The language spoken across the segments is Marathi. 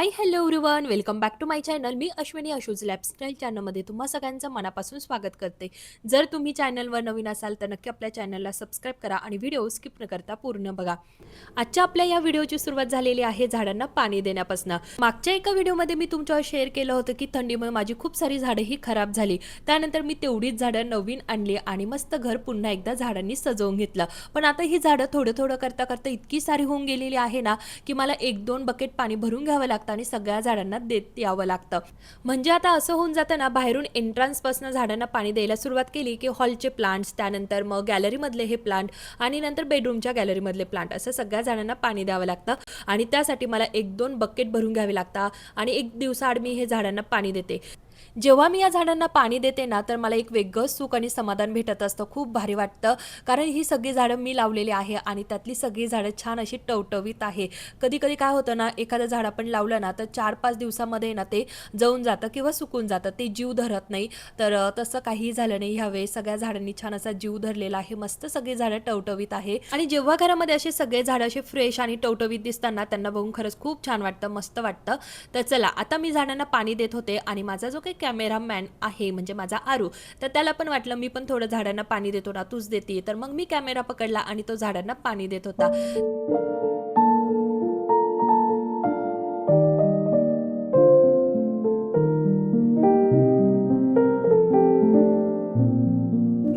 Hi hello everyone welcome back to my channel me Ashwini Ashu's lifestyle चॅनलमध्ये तुम्हा सगळ्यांचं मनापासून स्वागत करते. जर तुम्ही चॅनलवर नवीन असाल तर नक्की आपल्या चॅनलला सबस्क्राईब करा आणि व्हिडिओ स्किप न करता पूर्ण बघा. आजच्या आपल्या या व्हिडिओची सुरुवात झालेली आहे झाडांना पाणी देण्यापासून. मागच्या एका व्हिडिओमध्ये मी तुमच्यावर शेअर केलं होतं की थंडीमुळे माझी खूप सारी झाडं ही खराब झाली. त्यानंतर मी तेवढीच झाडं नवीन आणली आणि मस्त घर पुन्हा एकदा झाडांनी सजवून घेतलं. पण आता ही झाडं थोडं थोडं करता करता इतकी सारी होऊन गेलेली आहे ना की मला एक दोन बकेट पाणी भरून घ्यावं लागतं. आणि सगळ्या झाडांना देत यावं लागतं. म्हणजे आता असं होऊन जातं ना बाहेरून एंट्रान्सपासून झाडांना पाणी द्यायला सुरुवात केली की हॉलचे प्लांट्स त्यानंतर मग गॅलरीमधले हे प्लांट आणि नंतर बेडरूमच्या गॅलरीमधले प्लांट असं सगळ्या झाडांना पाणी द्यावं लागतं. आणि त्यासाठी मला एक दोन बकेट भरून घ्यावे लागतात आणि एक दिवसाआड मी हे झाडांना पाणी देते. जेव्हा मी या झाडांना पाणी देते ना तर मला एक वेगळंच सुख आणि समाधान भेटत असतं. खूप भारी वाटतं. कारण ही सगळी झाडं मी लावलेली आहे आणि त्यातली सगळी झाडं छान अशी टवटवीत आहे. कधी कधी काय होतं ना एखादं झाड आपण लावलं ना तर चार पाच दिवसामध्ये ना ते जळून जातं किंवा सुकून जातं. ते जीव धरत नाही. तर तसं काही झालं नाही. ह्यावेळेस सगळ्या झाडांनी छान असा जीव धरलेला आहे. मस्त सगळी झाडं टवटवीत आहे. आणि जेव्हा घरामध्ये असे सगळे झाडं असे फ्रेश आणि टवटवीत दिसताना त्यांना बघून खरंच खूप छान वाटतं मस्त वाटतं. तर चला आता मी झाडांना पाणी देत होते आणि माझा जो काही कॅमेरामॅन आहे म्हणजे माझा आरू. तर त्याला पण वाटलं मी पण थोडं झाडांना पाणी देतो ना तूच देते. तर मग मी कॅमेरा पकडला आणि तो झाडांना पाणी देत होता.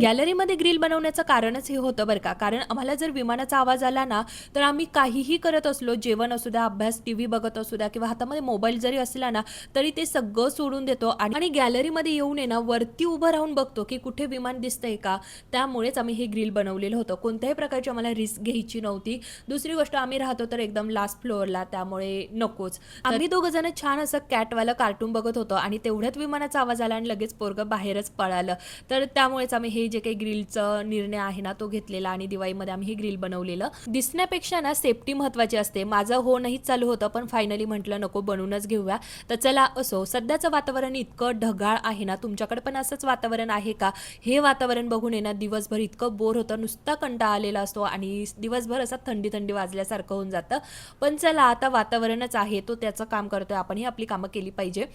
गॅलरीमध्ये ग्रिल बनवण्याचं कारणच हे होतं बरं का. कारण आम्हाला जर विमानाचा आवाज आला ना तर आम्ही काहीही करत असलो जेवण असू द्या अभ्यास टी व्ही बघत असू द्या किंवा हातामध्ये मोबाईल जरी असला ना तरी ते सगळं सोडून देतो आणि गॅलरीमध्ये येऊन ना वरती उभं राहून बघतो की कुठे विमान दिसतंय का? त्यामुळेच आम्ही हे ग्रिल बनवलेलं होतं. कोणत्याही प्रकारची आम्हाला रिस्क घ्यायची नव्हती. दुसरी गोष्ट आम्ही राहतो तर एकदम लास्ट फ्लोअरला त्यामुळे नकोच. आम्ही दोघं जण छान असं कॅटवालं कार्टून बघत होतो आणि तेवढ्यात विमानाचा आवाज आला आणि लगेच पोरगं बाहेरच पळालं. तर त्यामुळेच आम्ही हे जे काही ग्रिलचा निर्णय आहे ना तो घेतलेला आणि दिवाळीमध्ये आम्ही हे ग्रिल बनवलेलं. दिसण्यापेक्षा ना सेफ्टी महत्वाची असते. माझं हो नाहीच चालू होतं पण फायनली म्हटलं नको बनवूनच घेऊया. तर चला असो सध्याचं वातावरण इतकं ढगाळ आहे ना तुमच्याकडे पण असंच वातावरण आहे का? हे वातावरण बघून येणार दिवसभर इतकं बोर होतं नुसता कंटाळा आलेला असतो आणि दिवसभर असं थंडी थंडी वाजल्यासारखं होऊन जातं. पण चला आता वातावरणच आहे तो त्याचं काम करतोय आपणही आपली कामं केली पाहिजे.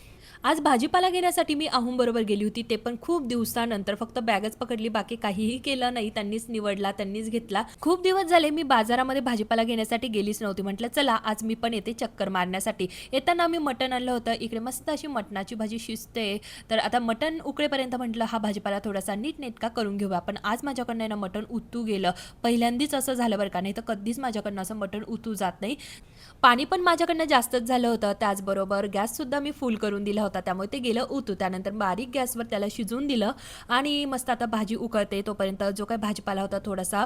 आज भाजीपाला घेण्यासाठी मी अहुम बरोबर गेली होती ते पण खूप दिवसानंतर फक्त बॅगच पकडली बाकी काहीही केलं नाही त्यांनीच निवडला त्यांनीच घेतला. खूप दिवस झाले मी बाजारामध्ये भाजीपाला घेण्यासाठी गेलीच नव्हती. म्हटलं चला आज मी पण येते चक्कर मारण्यासाठी. येताना मी मटण आणलं होतं. इकडे मस्त अशी मटणाची भाजी शिजते. तर आता मटण उकळेपर्यंत म्हटलं हा भाजीपाला थोडासा नीट नेटका करून घेऊया पण आज माझ्याकडनं ना मटण उतू गेलं. पहिल्यांदाच असं झालं बरं का. नाही तर कधीच माझ्याकडनं असं मटण उतू जात नाही. पाणी पण माझ्याकडनं जास्तच झालं होतं. त्याचबरोबर गॅससुद्धा मी फुल करून दिला होता. त्यामुळे ते गेलं उतू त्यानंतर बारीक गॅसवर त्याला शिजवून दिलं आणि मस्त आता भाजी उकळते. तोपर्यंत जो काही भाजीपाला होता थोडासा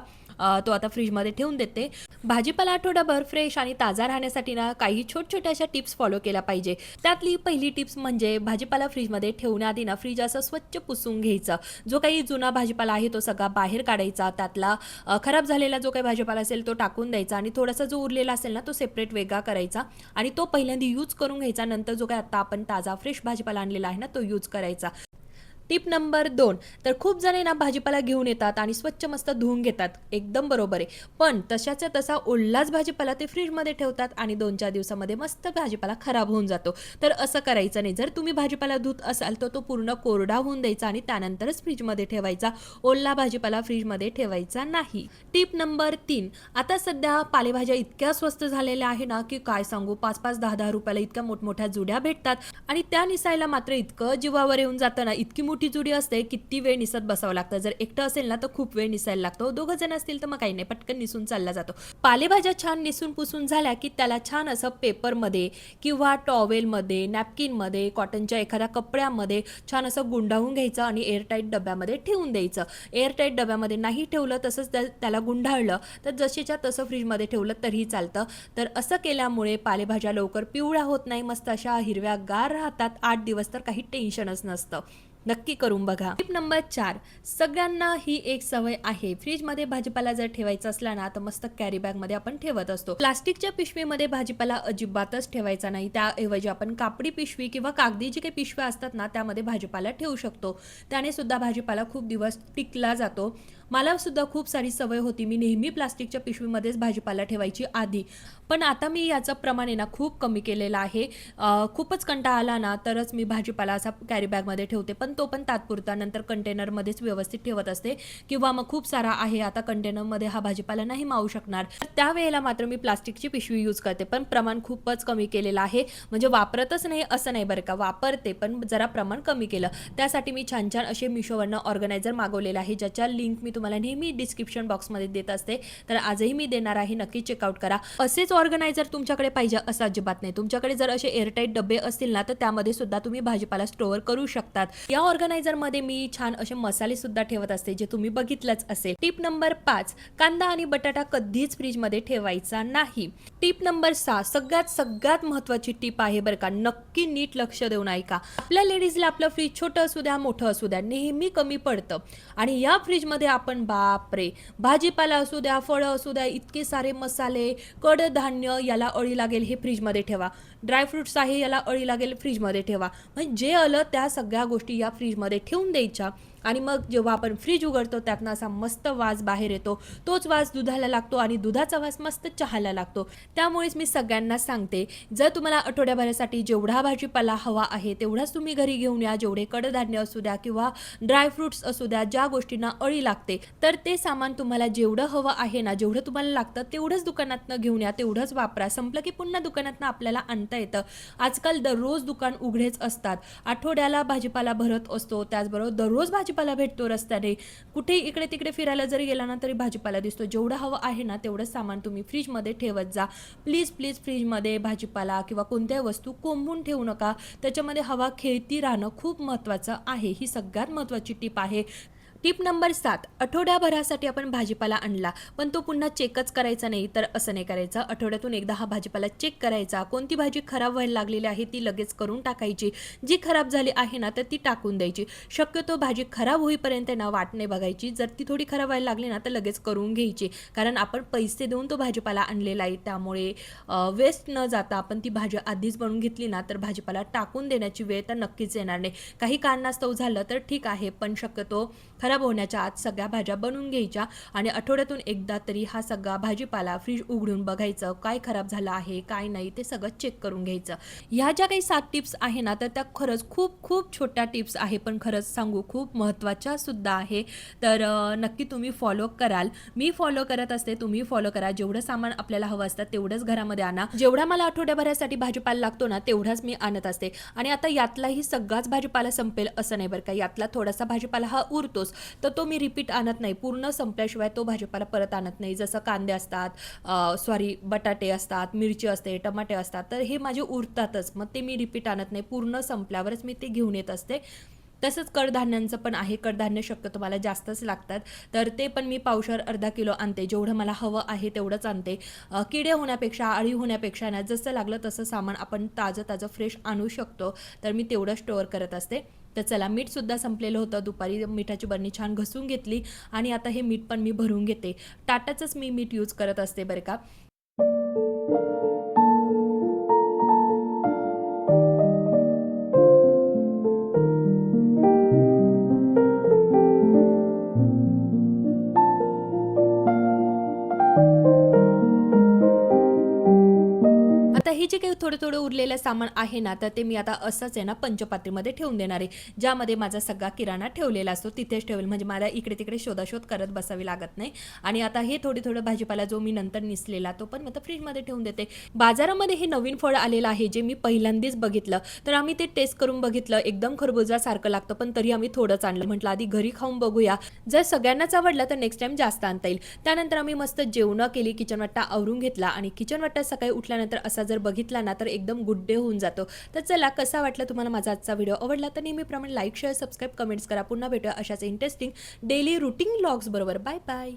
तो आता फ्रीजमध्ये ठेवून देते. भाजीपाला आठवडाभर फ्रेश आणि ताजा राहण्यासाठी ना काही छोट छोट्या अशा टिप्स फॉलो केल्या पाहिजे. त्यातली पहिली टिप्स म्हणजे भाजीपाला फ्रीजमध्ये ठेवण्याआधी ना फ्रीज असं स्वच्छ पुसून घ्यायचं. जो काही जुना भाजीपाला आहे तो सगळा बाहेर काढायचा. त्यातला खराब झालेला जो काही भाजीपाला असेल तो टाकून द्यायचा आणि थोडासा जो उरलेला असेल ना तो सेपरेट वेगळा करायचा आणि तो पहिल्यांदा यूज करून घ्यायचा. नंतर जो काय आता आपण ताजा फ्रेश भाजीपाला आणलेला आहे ना तो यूज करायचा. टिप नंबर दोन तर खूप जण ना भाजीपाला घेऊन येतात आणि स्वच्छ मस्त धुवून घेतात एकदम बरोबर आहे. पण तशाच्या तसा ओल्लाच भाजीपाला ते फ्रीजमध्ये ठेवतात आणि दोन चार दिवसामध्ये मस्त भाजीपाला खराब होऊन जातो. तर असं करायचं नाही. जर तुम्ही भाजीपाला धुत असाल तर तो पूर्ण कोरडा होऊन द्यायचा आणि त्यानंतरच फ्रीजमध्ये ठेवायचा. ओल्ला भाजीपाला फ्रीजमध्ये ठेवायचा नाही. टिप नंबर तीन आता सध्या पालेभाज्या इतक्या स्वस्त झालेल्या आहे ना की काय सांगू पाच पाच दहा दहा रुपयाला इतक्या मोठमोठ्या जुड्या भेटतात आणि त्या निसायला मात्र इतकं जीवावर येऊन जातं ना इतकी मोठी जोडी असते किती वेळ निसत बसावं लागतं. जर एकटं असेल ना तर खूप वेळ निसायला लागतो. दोघं जण असतील तर मग काही नाही पटकन निसून चालला जातो. पालेभाज्या छान निसून पुसून झाल्या की त्याला छान असं पेपरमध्ये किंवा टॉवेलमध्ये नॅपकिनमध्ये कॉटनच्या एखाद्या कपड्यामध्ये छान असं गुंडाळून घ्यायचं आणि एअरटाईट डब्यामध्ये ठेवून द्यायचं. एअरटाईट डब्यामध्ये नाही ठेवलं तसंच त्या- त्याला गुंडाळलं तर जसेच्या तसं फ्रीजमध्ये ठेवलं तरीही चालतं. तर असं केल्यामुळे पालेभाज्या लवकर पिवळ्या होत नाही मस्त अशा हिरव्या गार राहतात. आठ दिवस तर काही टेन्शनच नसतं. नक्की करून बघा. टिप नंबर चार सगळ्यांना ही एक सवय आहे. फ्रीजमध्ये भाजीपाला जर ठेवायचा असला ना तर मस्त कॅरी बॅगमध्ये आपण ठेवत असतो. प्लास्टिकच्या पिशवीमध्ये भाजीपाला अजिबातच ठेवायचा नाही. त्याऐवजी आपण कापडी पिशवी किंवा कागदी जी काही पिशव्या असतात ना त्यामध्ये भाजीपाला ठेवू शकतो. त्याने सुद्धा भाजीपाला खूप दिवस टिकला जातो. मला सुद्धा खूप सारी सवय होती. मी नेहमी प्लास्टिकच्या पिशवीमध्येच भाजीपाला ठेवायची आधी. पण आता मी याचं प्रमाण आहे ना खूप कमी केलेलं आहे. खूपच कंटाळा आला ना तरच मी भाजीपाला असा कॅरी बॅगमध्ये ठेवते. पण तो पण तात्पुरता नंतर कंटेनरमध्येच व्यवस्थित ठेवत असते. किंवा मग खूप सारा आहे आता कंटेनरमध्ये हा भाजीपाला नाही मावू शकणार. त्यावेळेला मात्र मी प्लास्टिकची पिशवी यूज करते. पण प्रमाण खूपच कमी केलेलं आहे. म्हणजे वापरतच नाही असं नाही बरं का. वापरते पण जरा प्रमाण कमी केलं. त्यासाठी मी छान छान असे मिशोवरनं ऑर्गनायझर मागवलेलं आहे ज्याच्या लिंक मी तुम्हाला नेहमी डिस्क्रिप्शन बॉक्समध्ये देत असते. तर आजही मी देणार आहे. नक्की चेकआउट करा. असेच ऑर्गनायझर तुमच्याकडे पाहिजे असं अजिबात नाही. तुमच्याकडे जर असे एअरटाईट डबे असतील ना तर त्यामध्ये सुद्धा तुम्ही भाजीपाला स्टोअर करू शकतात. या ऑर्गनायझरमध्ये मी छान असे मसाले सुद्धा ठेवत असते जे तुम्ही बघितलंच असेल. टिप नंबर पाच कांदा आणि बटाटा कधीच फ्रीजमध्ये ठेवायचा नाही. टिप नंबर सहा सगळ्यात सगळ्यात महत्वाची टिप आहे बरं का नक्की नीट लक्ष देऊन ऐका. आपल्या लेडीजला आपलं फ्रीज छोटं असू द्या मोठं असू द्या नेहमी कमी पडतं. आणि या फ्रीजमध्ये आपण पण बापरे. भाजीपाला असू द्या फळं असू द्या इतके सारे मसाले कडधान्य याला अळी लागेल हे फ्रीजमध्ये ठेवा. ड्रायफ्रुट्स आहे याला अळी लागेल फ्रीजमध्ये ठेवा. म्हणजे जे आलं त्या सगळ्या गोष्टी या फ्रीजमध्ये ठेवून द्यायच्या. आणि मग जेव्हा आपण फ्रीज उघडतो त्यातनं असा मस्त वास बाहेर येतो. तोच वास दुधाला लागतो आणि दुधाचा वास मस्त चहाला लागतो. त्यामुळेच मी सगळ्यांना सांगते जर तुम्हाला आठवड्याभरासाठी जेवढा भाजीपाला हवा आहे तेवढाच तुम्ही घरी घेऊन या. जेवढे कडधान्य असू द्या किंवा ड्रायफ्रुट्स असू द्या ज्या गोष्टींना अळी लागते तर ते सामान तुम्हाला जेवढं हवं आहे ना जेवढं तुम्हाला लागतं तेवढंच दुकानातनं घेऊन या. तेवढंच वापरा. संपलं की पुन्हा दुकानातनं आपल्याला आणता येतं. आजकाल दररोज दुकान उघडेच असतात. आठवड्याला भाजीपाला भरत असतो. त्याचबरोबर दररोज भाजी भाजीपाला भेटतो रस्त्याने. कुठे इकडे तिकडे फिरायला जरी गेला ना तरी भाजीपाला दिसतो. जेवढं हवं आहे ना तेवढं सामान तुम्ही फ्रीजमध्ये ठेवत जा. प्लीज प्लीज फ्रीजमध्ये भाजीपाला किंवा कोणत्याही वस्तू कोंबून ठेवू नका. त्याच्यामध्ये हवा खेळती राहणं खूप महत्त्वाचं आहे. ही सगळ्यात महत्त्वाची टीप आहे. टिप नंबर सात आठवड्याभरासाठी आपण भाजीपाला आणला पण तो पुन्हा चेकच करायचा नाही तर असं नाही करायचं. आठवड्यातून एकदा हा भाजीपाला चेक करायचा. कोणती भाजी खराब व्हायला लागलेली आहे ती लगेच करून टाकायची. जी खराब झाली आहे ना तर ती टाकून द्यायची. शक्यतो भाजी खराब होईपर्यंत ना वाट नाही बघायची. जर ती थोडी खराब व्हायला लागली ना तर लगेच करून घ्यायची. कारण आपण पैसे देऊन तो भाजीपाला आणलेला आहे त्यामुळे वेस्ट न जाता आपण ती भाजी आधीच बनवून घेतली ना तर भाजीपाला टाकून देण्याची वेळ तर नक्कीच येणार नाही. काही कारणास्तव झालं तर ठीक आहे पण शक्यतो खराब खराब होण्याच्या आत सगळ्या भाज्या बनवून घ्यायच्या आणि आठवड्यातून एकदा तरी हा सगळा भाजीपाला फ्रीज उघडून बघायचं काय खराब झालं आहे काय नाही ते सगळं चेक करून घ्यायचं. ह्या ज्या काही सात टिप्स आहे ना तर त्या खरंच खूप खूप छोट्या टिप्स आहे पण खरंच सांगू खूप महत्त्वाच्या सुद्धा आहे. तर नक्की तुम्ही फॉलो कराल. मी फॉलो करत असते तुम्ही फॉलो करा. जेवढं सामान आपल्याला हवं असतं तेवढंच घरामध्ये आणा. जेवढा मला आठवड्याभरासाठी भाजीपाला लागतो ना तेवढाच मी आणत असते. आणि आता यातलाही सगळाच भाजीपाला संपेल असं नाही बरं का? यातला थोडासा भाजीपाला हा उरतोच. तर तो मी रिपीट आणत नाही. पूर्ण संपल्याशिवाय तो भाजीपाला परत आणत नाही. जसं कांदे असतात सॉरी बटाटे असतात मिरची असते टमाटे असतात तर हे माझे उरतातच. मग ते मी रिपीट आणत नाही. पूर्ण संपल्यावरच मी ते घेऊन येत असते. तसंच कडधान्यांचं पण आहे. कडधान्य शक्यतो मला जास्तच लागतात. तर ते पण मी पावशर अर्धा किलो आणते. जेवढं मला हवं आहे तेवढंच आणते. किडे होण्यापेक्षा आळी होण्यापेक्षा ना जसं लागलं तसं सामान आपण ताजं ताजं फ्रेश आणू शकतो. तर मी तेवढं स्टोअर करत असते. तर चला मीठसुद्धा संपलेलं होतं. दुपारी मिठाची बरणी छान घसून घेतली आणि आता हे मीठ पण मी भरून घेते. टाटाचंच मी मीठ यूज करत असते बरं का. हे जे काही थोडं थोडं उरलेलं सामान आहे ना तर ते मी आता असंच आहे ना पंचपात्रीमध्ये ठेवून देणार आहे. ज्यामध्ये माझा सगळा किराणा ठेवलेला असतो तिथेच ठेवेल. म्हणजे मला इकडे तिकडे शोधाशोध करत बसावी लागत नाही. आणि आता हे थोडी थोडं भाजीपाला जो मी नंतर निसलेला तो पण आता फ्रीजमध्ये ठेवून देते. बाजारामध्ये हे नवीन फळ आलेलं आहे जे मी पहिल्यांदाच बघितलं. तर आम्ही ते टेस्ट करून बघितलं. एकदम खरबुजासारखं लागतं पण तरी आम्ही थोडंच आणलं. म्हटलं आधी घरी खाऊन बघूया. जर सगळ्यांनाच आवडलं तर नेक्स्ट टाइम जास्त आणता येईल. त्यानंतर आम्ही मस्त जेवणं केली किचन वाट्टा आवरून घेतला. आणि किचन वाटा सकाळी उठल्यानंतर असा जर बघितला ना तर एकदम गुड डे होऊन जातो. तर चला कसा वाटला तुम्हाला माझा आजचा व्हिडिओ आवडला तर नेहमीप्रमाणे लाईक शेअर सबस्क्राईब कमेंट्स करा. पुन्हा भेटूया अशाच इंटरेस्टिंग डेली रुटीन ब्लॉग्सबरोबर बाय बाय